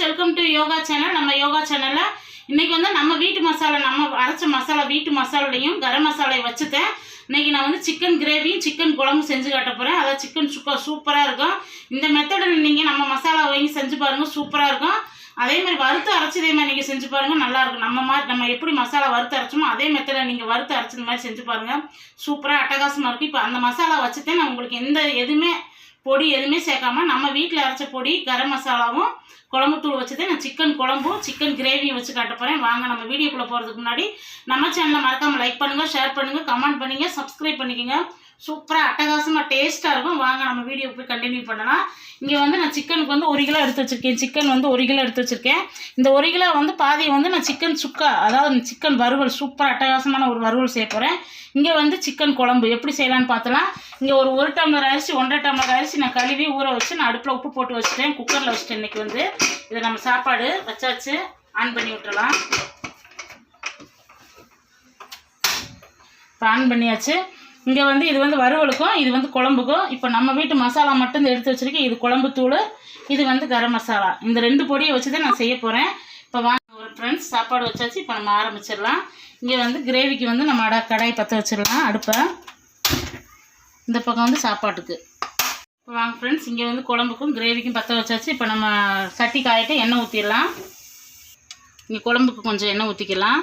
Friends welcome to yoga channel நம்ம யோகா சேனலில் இன்றைக்கி வந்து நம்ம வீட்டு மசாலா நம்ம அரைச்ச மசாலா வீட்டு மசாலாலையும் கரம் மசாலையும் வச்சுட்டேன். இன்றைக்கி நான் வந்து சிக்கன் கிரேவியும் சிக்கன் குழம்பு செஞ்சு காட்ட போகிறேன் அதாவது சிக்கன் சுக்கா சூப்பராக இருக்கும். இந்த மெத்தடில் நீங்கள் நம்ம மசாலா வாங்கி செஞ்சு பாருங்கள் சூப்பராக இருக்கும். அதே மாதிரி வறுத்து அரைச்சதே மாதிரி நீங்கள் செஞ்சு பாருங்கள் நல்லாயிருக்கும் நம்ம மாதிரி நம்ம எப்படி மசாலா வறுத்து அரைச்சோமோ அதே மெத்தடில் நீங்கள் வறுத்து அரைச்சது மாதிரி செஞ்சு பாருங்கள் சூப்பராக அட்டகாசமாக இருக்குது இப்போ அந்த மசாலா வச்சுட்டேன். நான் உங்களுக்கு எந்த எதுவுமே பொடி எதுவுமே சேர்க்காம நம்ம வீட்டில் அரைச்ச பொடி கரம் மசாலாவும் குழம்புத்தூள் வச்சதே நான் சிக்கன் குழம்பும் சிக்கன் கிரேவியும் வச்சு காட்ட போகிறேன் வாங்க நம்ம வீடியோக்குள்ளே போகிறதுக்கு முன்னாடி நம்ம சேனலை மறக்காமல் லைக் பண்ணுங்கள் ஷேர் பண்ணுங்கள் கமெண்ட் பண்ணுங்க சப்ஸ்கிரைப் பண்ணிக்கோங்க. சூப்பராக அட்டகாசமாக டேஸ்ட்டாக இருக்கும். வாங்க நம்ம வீடியோ போய் கண்டினியூ பண்ணலாம். இங்கே வந்து நான் சிக்கனுக்கு வந்து ஒரு கிலோ எடுத்து வச்சுருக்கேன். சிக்கன் வந்து ஒரு கிலோ எடுத்து வச்சுருக்கேன். இந்த ஒரு கிலோ வந்து பாதியை வந்து நான் சிக்கன் சுக்கா அதாவது சிக்கன் வறுவல் சூப்பராக அட்டகாசமான ஒரு வறுவல் செய்ய போகிறேன் இங்கே வந்து சிக்கன் குழம்பு. எப்படி செய்யலான்னு பார்த்தலாம். இங்கே ஒரு ஒரு டம்ளர் அரிசி ஒன்றரை டம்ளர் அரிசி நான் கழுவி ஊற வச்சு நான் அடுப்பில் உப்பு போட்டு வச்சுட்டேன். குக்கரில் வச்சுட்டேன் இன்றைக்கி வந்து. இதை நம்ம சாப்பாடு வச்சாச்சு. ஆன் பண்ணி விட்டுலாம் இப்போ ஆன் பண்ணியாச்சு. இங்கே வந்து இது வந்து வறுவலுக்கும் இது வந்து குழம்புக்கும் இப்போ நம்ம வீட்டு மசாலா மட்டும் இந்த எடுத்து வச்சுருக்கேன். இது குழம்பு தூள் இது வந்து கரம் மசாலா. இந்த ரெண்டு பொடியை வச்சு தான் நான் செய்ய போகிறேன் இப்போ வாங்க ஒரு ஃப்ரெண்ட்ஸ் சாப்பாடு வச்சாச்சு இப்போ நம்ம ஆரம்பிச்சிடலாம். இங்கே வந்து கிரேவிக்கு வந்து நம்ம அட கடாய் பற்ற வச்சிடலாம் அடுப்பை. இந்த பக்கம் வந்து சாப்பாட்டுக்கு. இப்போ வாங்க ஃப்ரெண்ட்ஸ் இங்கே வந்து குழம்புக்கும் கிரேவிக்கும் பற்ற வச்சாச்சு. இப்போ நம்ம சட்டி காயிட்டு எண்ணெய் ஊற்றிடலாம் இங்கே குழம்புக்கு கொஞ்சம் எண்ணெய் ஊற்றிக்கலாம்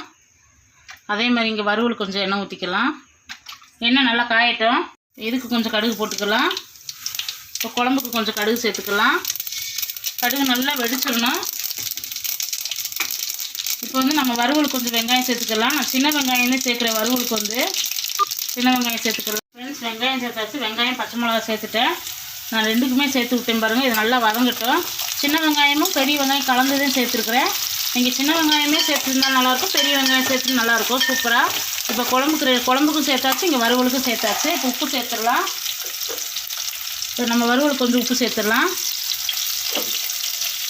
அதே மாதிரி இங்கே வறுவல் கொஞ்சம் எண்ணெய் ஊற்றிக்கலாம் எண்ணெய் நல்லா காயட்டும். இதுக்கு கொஞ்சம் கடுகு போட்டுக்கலாம். இப்போ குழம்புக்கு கொஞ்சம் கடுகு சேர்த்துக்கலாம். கடுகு நல்லா வெடிச்சிடணும். இப்போ வந்து நம்ம வறுவலுக்கு கொஞ்சம் வெங்காயம் சேர்த்துக்கலாம். நான் சின்ன வெங்காயம் சேர்க்குறேன் வறுவலுக்கு வந்து. சின்ன வெங்காயம் சேர்த்துக்கலாம். ஃப்ரெண்ட்ஸ் வெங்காயம் சேர்த்தாச்சு. வெங்காயம் பச்சை மிளகா சேர்த்துட்டேன். நான் ரெண்டுக்குமே சேர்த்து விட்டேன் பாருங்கள் இது நல்லா வதங்கட்டும். சின்ன வெங்காயமும் பெரிய வெங்காயம் கலந்து தான் சேர்த்துருக்குறேன். நீங்கள் சின்ன வெங்காயமே சேர்த்துருந்தா நல்லாயிருக்கும். பெரிய வெங்காயம் சேர்த்து நல்லாயிருக்கும். சூப்பராக இப்போ குழம்புக்கு குழம்புக்கும் சேர்த்தாச்சு இங்கே வறுவலுக்கும் சேர்த்தாச்சு. இப்போ உப்பு சேர்த்துடலாம். இப்போ நம்ம வறுவலுக்கு கொஞ்சம் உப்பு சேர்த்துடலாம்.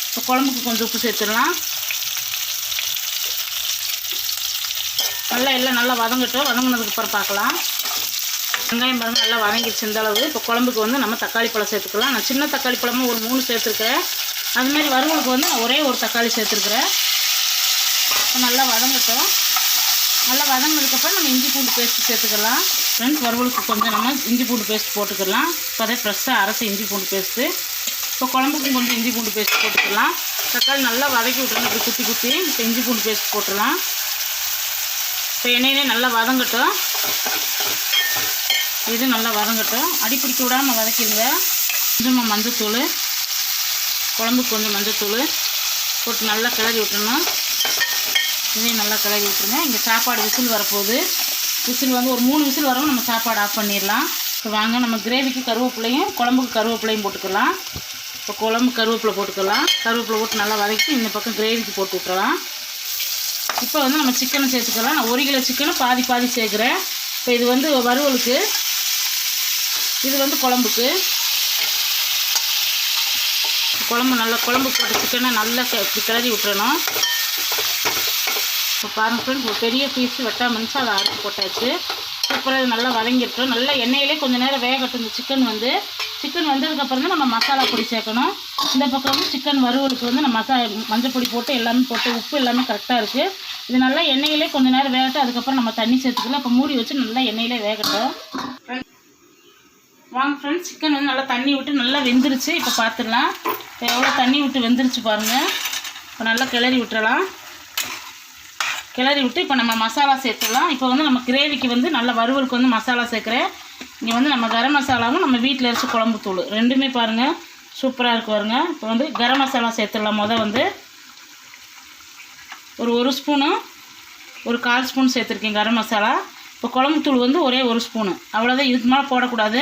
இப்போ குழம்புக்கு கொஞ்சம் உப்பு சேர்த்துடலாம். நல்லா எல்லாம் நல்லா வதங்கட்டும். வதங்கினதுக்கு அப்புறம் பார்க்கலாம். வெங்காயம் பாருங்க நல்லா வதங்கிடுச்சு இந்த அளவு. இப்போ குழம்புக்கு வந்து நம்ம தக்காளி பழம் சேர்த்துக்கலாம். நான் சின்ன தக்காளி பழமும் ஒரு மூணு சேர்த்துருக்கேன் அதுமாரி வறுவலுக்கு வந்து நான் ஒரே ஒரு தக்காளி சேர்த்துருக்குறேன். நல்லா வதங்கட்டும். நல்லா நம்ம இஞ்சி பூண்டு பேஸ்ட் சேர்த்துக்கலாம். ஃப்ரெண்ட்ஸ் வறுவலுக்கு கொஞ்சம் நம்ம இஞ்சி பூண்டு பேஸ்ட் போட்டுக்கலாம். இப்போ அதே ஃப்ரெஷ்ஷாக அரைச்ச இஞ்சி பூண்டு பேஸ்ட்டு. இப்போ குழம்புக்கும் கொஞ்சம் இஞ்சி பூண்டு பேஸ்ட் போட்டுக்கலாம். தக்காளி நல்லா வதக்கி விட்டுருங்க இப்படி குத்தி குத்தி இப்போ இஞ்சி பூண்டு பேஸ்ட் போட்டுடலாம். இப்போ எண்ணெயிலே நல்லா வதங்கட்டும். இது நல்லா வதங்கட்டும். அடிப்பிடிக்க விடாமல் வதக்கிடுங்க. கொஞ்சமாக மஞ்சத்தூள். குழம்புக்கு கொஞ்சம் மஞ்சத்தூள் போட்டு நல்லா கிளறி விட்டுறணும் இதையும் நல்லா கிளறி விட்டுருங்க. இங்கே சாப்பாடு விசில் வரப்போகுது. விசில் வந்து ஒரு மூணு விசில் வரவும் நம்ம சாப்பாடு ஆஃப் பண்ணிடலாம். இப்போ வாங்க நம்ம கிரேவிக்கு கருவேப்பிலையும் குழம்புக்கு கருவேப்பிலையும் போட்டுக்கலாம். இப்போ குழம்பு கருவேப்பிலை போட்டுக்கலாம். கருவேப்பிலை போட்டு நல்லா வதக்கி இந்த பக்கம் கிரேவிக்கு போட்டு விட்டுறலாம். இப்போ வந்து நம்ம சிக்கனை சேர்த்துக்கலாம். நான் ஒரு கிலோ சிக்கனை பாதி பாதி சேர்க்குறேன். இப்போ இது வந்து வறுவலுக்கு இது வந்து குழம்புக்கு. குழம்பு நல்லா குழம்பு போட்ட சிக்கனை நல்லா க- கிளறி விட்டுறணும். இப்போ பாருங்கள் ஃப்ரெண்ட்ஸ் ஒரு பெரிய பீஸ் வெட்டா இருந்துச்சு அதை அரைச்சி போட்டாச்சு சூப்பராக இது நல்லா வதங்கிட்டோம் நல்லா எண்ணெயிலே கொஞ்சம் நேரம் வேகட்டும். இந்த சிக்கன் வந்து சிக்கன் வந்ததுக்கப்புறம் தான் நம்ம மசாலா பொடி சேர்க்கணும். இந்த பக்கம் வந்து சிக்கன் வறுவலுக்கு வந்து நம்ம மசா மஞ்சள் பொடி போட்டு எல்லாமே போட்டு உப்பு எல்லாமே கரெக்டாக இருக்குது இது நல்லா எண்ணெயிலே கொஞ்சம் நேரம் வேகட்டும். அதுக்கப்புறம் நம்ம தண்ணி சேர்த்துக்கலாம். இப்போ மூடி வச்சு நல்லா எண்ணெயிலே வேகட்டும். வாங்க ஃப்ரெண்ட்ஸ் சிக்கன் வந்து நல்லா தண்ணி விட்டு நல்லா வெந்துருச்சு. இப்போ பார்த்துடலாம். இப்போ எவ்வளோ தண்ணி விட்டு வெந்துருச்சு பாருங்கள் இப்போ நல்லா கிளறி விட்டுறலாம். கிளறி விட்டு இப்போ நம்ம மசாலா சேர்த்துடலாம். இப்போ வந்து நம்ம கிரேவிக்கு வந்து நல்ல வறுவலுக்கு வந்து மசாலா சேர்க்குறேன். இங்கே வந்து நம்ம கரம் மசாலாவும் நம்ம வீட்டில் அரைச்சி குழம்பு தூள். ரெண்டுமே பாருங்கள் சூப்பராக இருக்கு பாருங்க. இப்போ வந்து கரம் மசாலா சேர்த்துடலாம் முத வந்து. ஒரு ஒரு ஸ்பூனு ஒரு கால் ஸ்பூன் சேர்த்துருக்கேன் கரம் மசாலா. இப்போ குழம்பு தூள் வந்து ஒரே ஒரு ஸ்பூனு. அவ்வளோதான் இதுக்கு மேலே போடக்கூடாது.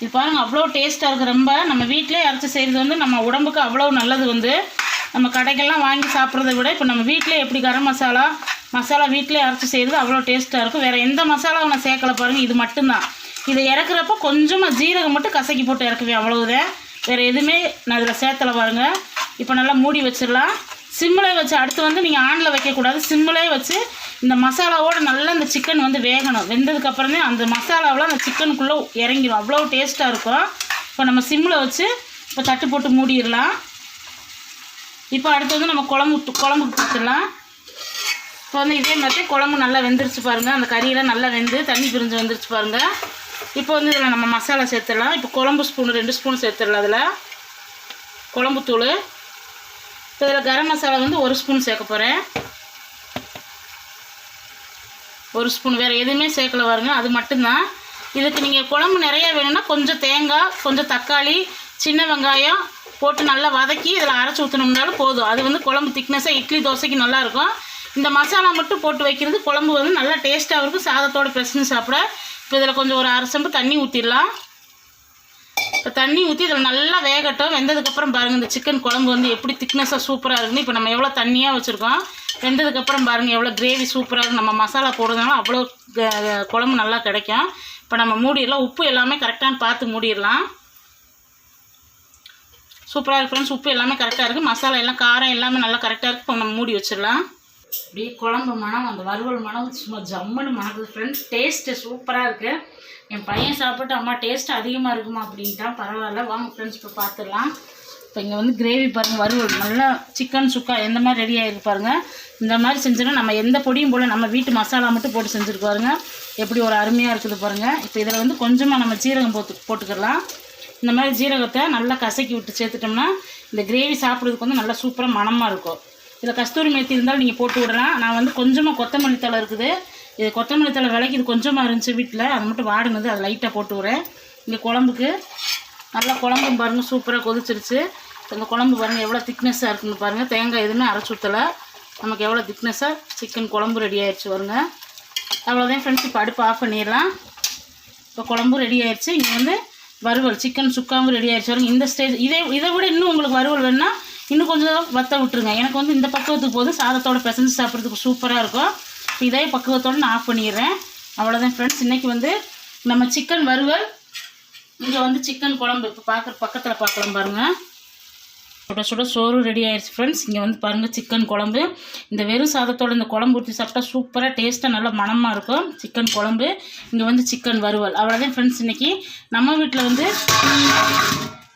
இது பாருங்கள் அவ்வளோ டேஸ்ட்டாக இருக்குது ரொம்ப நம்ம வீட்டிலே அரைச்சி செய்கிறது வந்து நம்ம உடம்புக்கு அவ்வளோ நல்லது வந்து. நம்ம கடைக்கெல்லாம் வாங்கி சாப்பிட்றத விட இப்போ நம்ம வீட்டிலே எப்படி கரம் மசாலா மசாலா வீட்டிலே அரைச்சி செய்கிறது அவ்வளோ டேஸ்ட்டாக இருக்கும். வேறு எந்த மசாலாவும் நான் சேர்க்கல பாருங்கள் இது மட்டும்தான். இதை இறக்குறப்ப கொஞ்சமாக ஜீரகம் மட்டும் கசக்கி போட்டு இறக்குவேன் அவ்வளவுதான். வேறு எதுவுமே நான் இதில் சேர்த்தலை பாருங்கள் இப்போ நல்லா மூடி வச்சிடலாம். சிம்மில் வச்சு அடுத்து வந்து நீங்கள் ஆனில் வைக்கக்கூடாது. சிம்மிலே வச்சு இந்த மசாலாவோட நல்லா இந்த சிக்கன் வந்து வேகணும். வெந்ததுக்கப்புறமே அந்த மசாலாவில் அந்த சிக்கனுக்குள்ளே இறங்கிடும் அவ்வளோ டேஸ்ட்டாக இருக்கும். இப்போ நம்ம சிம்மில் வச்சு இப்போ தட்டு போட்டு மூடிடலாம். இப்போ அடுத்து வந்து நம்ம குழம்பு குழம்பு ஊற்றிடலாம் இப்போ வந்து இதே மாதிரி குழம்பு நல்லா வெந்துருச்சு பாருங்கள் அந்த கறியெல்லாம் நல்லா வெந்து தண்ணி பிரிஞ்சு வந்துருச்சு பாருங்கள் இப்போ வந்து இதில் நம்ம மசாலா சேர்த்துடலாம். இப்போ குழம்பு ஸ்பூன் ரெண்டு ஸ்பூன் சேர்த்துடலாம் அதில் குழம்புத்தூள் இப்போ இதில் கரம் மசாலா வந்து ஒரு ஸ்பூன் சேர்க்க போகிறேன் ஒரு ஸ்பூன். வேறு எதுவுமே சேர்க்கல பாருங்கள் அது மட்டும்தான். இதுக்கு நீங்கள் குழம்பு நிறையா வேணும்னா கொஞ்சம் தேங்காய் கொஞ்சம் தக்காளி சின்ன வெங்காயம் போட்டு நல்லா வதக்கி இதில் அரைச்சி ஊற்றினோம்னாலும் போதும். அது வந்து குழம்பு திக்னஸாக இட்லி தோசைக்கு நல்லாயிருக்கும். இந்த மசாலா மட்டும் போட்டு வைக்கிறது. குழம்பு வந்து நல்லா டேஸ்ட்டாக இருக்கும். சாதத்தோட பிரச்சனை சாப்பிட. இப்போ இதில் கொஞ்சம் ஒரு அரை செம்பு தண்ணி ஊற்றிடலாம் இப்போ தண்ணி ஊற்றி இதில் நல்லா வேகட்டும். வெந்ததுக்கப்புறம் பாருங்கள் இந்த சிக்கன் குழம்பு வந்து எப்படி திக்னஸாக சூப்பராக இருக்குன்னு. இப்போ நம்ம எவ்வளோ தண்ணியாக வச்சுருக்கோம். வெந்ததுக்கப்புறம் பாருங்கள் எவ்வளோ கிரேவி சூப்பராக இருக்கும் நம்ம மசாலா போடுறதுனால அவ்வளோ க- குழம்பு நல்லா கிடைக்கும். இப்போ நம்ம மூடிடலாம். உப்பு எல்லாமே கரெக்டான பார்த்து மூடிடலாம். சூப்பராக இருக்கு ஃப்ரெண்ட்ஸ் உப்பு எல்லாமே கரெக்டாக இருக்குது மசாலா எல்லாம் காரம் எல்லாமே நல்லா கரெக்டாக இருக்குது இப்போ நம்ம மூடி வச்சிடலாம். அப்படியே குழம்பு மனம் அந்த வறுவல் மனம் சும்மா ஜம்முன்னு மணக்குது. ஃப்ரெண்ட்ஸ் டேஸ்ட்டு சூப்பராக இருக்குது என் பையன் சாப்பிட்டு அம்மா டேஸ்ட் அதிகமாக இருக்குமா அப்படின்ட்டான் பரவாயில்ல வாங்க ஃப்ரெண்ட்ஸ் இப்போ பார்த்துடலாம் இப்போ இங்கே வந்து கிரேவி பாருங்கள் வறுவல் நல்லா சிக்கன் சுக்கா எந்த மாதிரி ரெடி ஆகிருக்கு பாருங்கள் இந்த மாதிரி செஞ்சோன்னா நம்ம எந்த பொடியும் போல் நம்ம வீட்டு மசாலா மட்டும் போட்டு செஞ்சுருக்கு பாருங்கள் எப்படி ஒரு அருமையாக இருக்குது பாருங்கள் இப்போ இதில் வந்து கொஞ்சமாக நம்ம ஜீரகம் போட்டு போட்டுக்கலாம். இந்த மாதிரி ஜீரகத்தை நல்லா கசக்கி விட்டு சேர்த்துட்டோம்னா இந்த கிரேவி சாப்பிட்றதுக்கு வந்து நல்லா சூப்பராக மணமாக இருக்கும். இதில் கஸ்தூரி மேத்தி இருந்தாலும் நீங்கள் போட்டு விடலாம். நான் வந்து கொஞ்சமாக கொத்தமல்லி தலை இருக்குது. இது கொத்தமல்லி தழை விலைக்கு இது கொஞ்சமாக இருந்துச்சு வீட்டில். அது மட்டும் வாடினது. அது லைட்டாக போட்டு விட்றேன். இங்கே குழம்புக்கு நல்லா குழம்பும் பாருங்கள் சூப்பராக கொதிச்சிருச்சு. இந்த குழம்பு பாருங்கள் எவ்வளோ திக்னஸ்ஸாக இருக்குன்னு பாருங்கள் தேங்காய் எதுவுமே அரைச்சி ஊற்றலை நமக்கு எவ்வளோ திக்னஸ்ஸாக சிக்கன் குழம்பு ரெடி ஆயிடுச்சு வருங்க அவ்வளோதான் ஃப்ரெண்ட்ஸ் இப்போ அடுப்பு ஆஃப் பண்ணிடலாம். இப்போ குழம்பும் ரெடி ஆயிடுச்சு இங்கே வந்து வறுவல் சிக்கன் சுக்காவும் ரெடி ஆயிடுச்சு வருங்க இந்த ஸ்டேஜ் இதே இதை விட இன்னும் உங்களுக்கு வறுவல் வேணுன்னா இன்னும் கொஞ்சம் வத்த விட்டுருங்க. எனக்கு வந்து இந்த பக்குவத்துக்கு போது சாதத்தோட பிசைஞ்சு சாப்பிட்றதுக்கு சூப்பராக இருக்கும். இப்போ இதே பக்குவத்தோடு நான் ஆஃப் பண்ணிடுறேன். அவ்வளோதான் ஃப்ரெண்ட்ஸ் இன்றைக்கி வந்து நம்ம சிக்கன் வறுவல் இங்கே வந்து சிக்கன் குழம்பு. இப்போ பார்க்குற பக்கத்தில் பார்க்கலாம் பாருங்கள் சுட சுட சோறு ரெடி ஆயிடுச்சு ஃப்ரெண்ட்ஸ் இங்கே வந்து பாருங்கள் சிக்கன் குழம்பு. இந்த வெறும் சாதத்தோட இந்த குழம்பு ஊற்றி சாப்பிட்டா சூப்பராக டேஸ்ட்டாக நல்லா மணமாக இருக்கும். சிக்கன் குழம்பு. இங்கே வந்து சிக்கன் வறுவல். அவ்வளோதான் ஃப்ரெண்ட்ஸ் இன்றைக்கி நம்ம வீட்டில் வந்து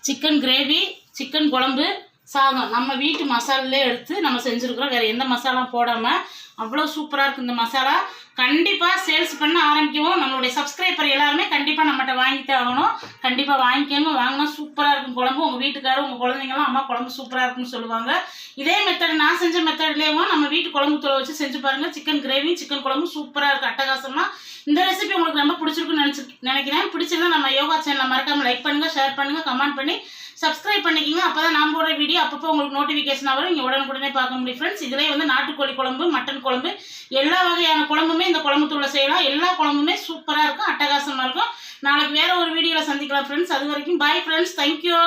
சிக்கன் கிரேவி சிக்கன் குழம்பு சாதம். நம்ம வீட்டு மசாலாலே எடுத்து நம்ம செஞ்சுருக்குறோம். வேறு எந்த மசாலா போடாமல் அவ்வளோ சூப்பராக இருக்குது இந்த மசாலா. கண்டிப்பாக சேல்ஸ் பண்ண ஆரம்பிக்கவும். நம்மளுடைய சப்ஸ்கிரைபர் எல்லாருமே கண்டிப்பாக நம்மகிட்ட வாங்கிட்டு ஆகணும். கண்டிப்பாக வாங்கிக்கோங்க. வாங்கினா சூப்பராக இருக்கும் குழம்பு. உங்கள் வீட்டுக்காரர் உங்கள் குழந்தைங்களாம் அம்மா குழம்பு சூப்பராக இருக்குன்னு சொல்லுவாங்க. இதே மெத்தட் நான் செஞ்ச மெத்தட்லேயும் நம்ம வீட்டு குழம்பு தூளை வச்சு செஞ்சு பாருங்கள் சிக்கன் கிரேவி சிக்கன் குழம்பு சூப்பராக இருக்குது அட்டகாசமாக இந்த ரெசிபி உங்களுக்கு ரொம்ப பிடிச்சிருக்குன்னு நினச்சி நினைக்கிறேன். பிடிச்சிருந்தா நம்ம யோகா சேனலை மறக்காமல் லைக் பண்ணுங்கள் ஷேர் பண்ணுங்கள் கமெண்ட் பண்ணி சப்ஸ்கிரைப் பண்ணிக்கிங்க. அப்போ தான் நான் போடுற வீடியோ அப்பப்போ உங்களுக்கு நோட்டிஃபிகேஷன் வரும். நீங்கள் உடனுக்குடனே பார்க்க முடியும். ஃப்ரெண்ட்ஸ் இதிலே வந்து நாட்டுக்கோழி குழம்பு மட்டன் குழம்பு. எல்லா வகையான குழம்புமே இந்த குழம்பு தூளை செய்யலாம். எல்லா குழம்புமே சூப்பராக இருக்கும் அட்டகாசமாக இருக்கும். நாளைக்கு வேறு ஒரு வீடியோவில் சந்திக்கலாம் ஃப்ரெண்ட்ஸ் அது வரைக்கும் பாய் ஃப்ரெண்ட்ஸ் தேங்க்யூ